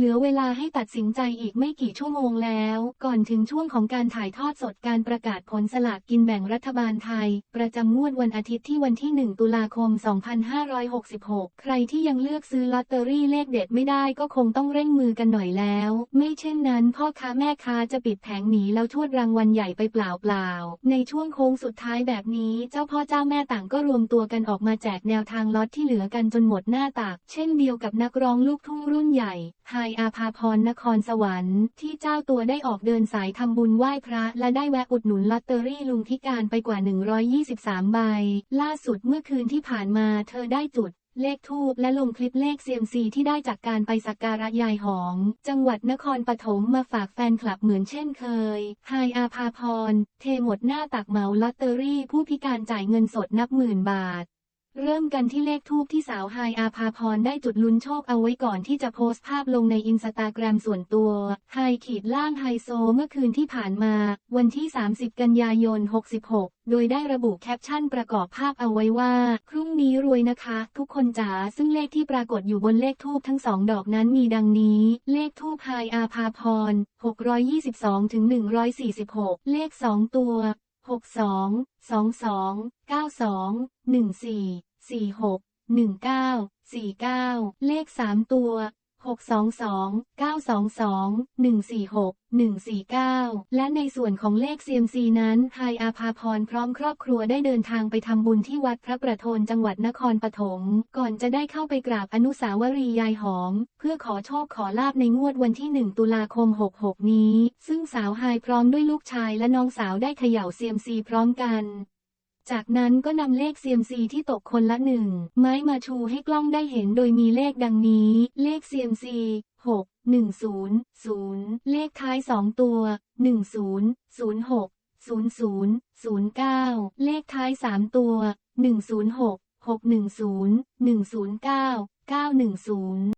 เหลือเวลาให้ตัดสินใจอีกไม่กี่ชั่วโมงแล้ว ก่อนถึงช่วงของการถ่ายทอดสดการประกาศผลสลากกินแบ่งรัฐบาลไทย ประจำงวดวันอาทิตย์ที่วันที่ 1 ตุลาคม 2566 ใครที่ยังเลือกซื้อลอตเตอรี่เลขเด็ดไม่ได้ก็คงต้องเร่งมือกันหน่อยแล้ว ไม่เช่นนั้น พ่อค้าแม่ค้าจะปิดแผงหนีแล้วชวดรางวัลใหญ่ไปเปล่าๆในช่วงโค้งสุดท้ายแบบนี้ เจ้าพ่อเจ้าแม่ต่างก็รวมตัวกันออกมาแจกแนวทางล็อตที่เหลือกันจนหมดหน้าตักเช่นเดียวกับนักร้องลูกทุ่งรุ่นใหญ่ ไฮอาภาพรนครสวรรค์ที่เจ้าตัวได้ออกเดินสายทำบุญไหว้พระ และได้แวะอุดหนุนลอตเตอรี่ลุงพิการไปกว่า 123 ใบ ล่าสุดเมื่อคืนที่ผ่านมาเธอได้จุดเลขทูบและลงคลิปเลขเซียมซีที่ได้จากการไปสักการะยายหอง จังหวัดนครปฐมมาฝากแฟนคลับเหมือนเช่นเคยไฮอาภาพร เทหมดหน้าตักเหมาลอตเตอรี่ผู้พิการจ่ายเงินสดนับหมื่นบาท เริ่มกันที่เลขทูบที่สาวไฮอาภาพรได้จุดลุ้นโชคเอาไว้ก่อนที่จะโพสต์ภาพลงในอินสตาแกรมส่วนตัวไฮขีดล่างไฮโซเมื่อคืนที่ผ่านมา วันที่ 30 กันยายน 66 โดยได้ระบุแคปชั่นประกอบภาพเอาไว้ว่า พรุ่งนี้รวยนะคะ ทุกคนจ๋าซึ่งเลขที่ปรากฏอยู่บนเลขทูบทั้งสองดอกนั้นมีดังนี้ เลขทูบไฮอาภาพร 622ถึง146 เลข 2 ตัว 62 22 92 14 46 19 49 เลข 3 ตัว 622 922 146 149 และในส่วนของเลข CMC นั้นไฮอาภาพรพร้อมครอบครัวได้เดินทางไปทำบุญที่วัดพระประโทนจังหวัดนครปฐม ก่อนจะได้เข้าไปกราบอนุสาวรีย์ยายหอม เพื่อขอโชคขอลาบในงวดวันที่ 1 ตุลาคม 66 นี้ ซึ่งสาวไฮพร้อมด้วยลูกชายและน้องสาวได้เขย่า CMC พร้อมกัน จากนั้นก็นำเลข CMC ที่ตกคนละหนึ่งไม้มาชูให้กล้องได้เห็นโดยมีเลขดังนี้ เลข CMC 6 1 0 0เลขท้าย2ตัว10 06 00 09เลขท้าย3ตัว106 610 109 910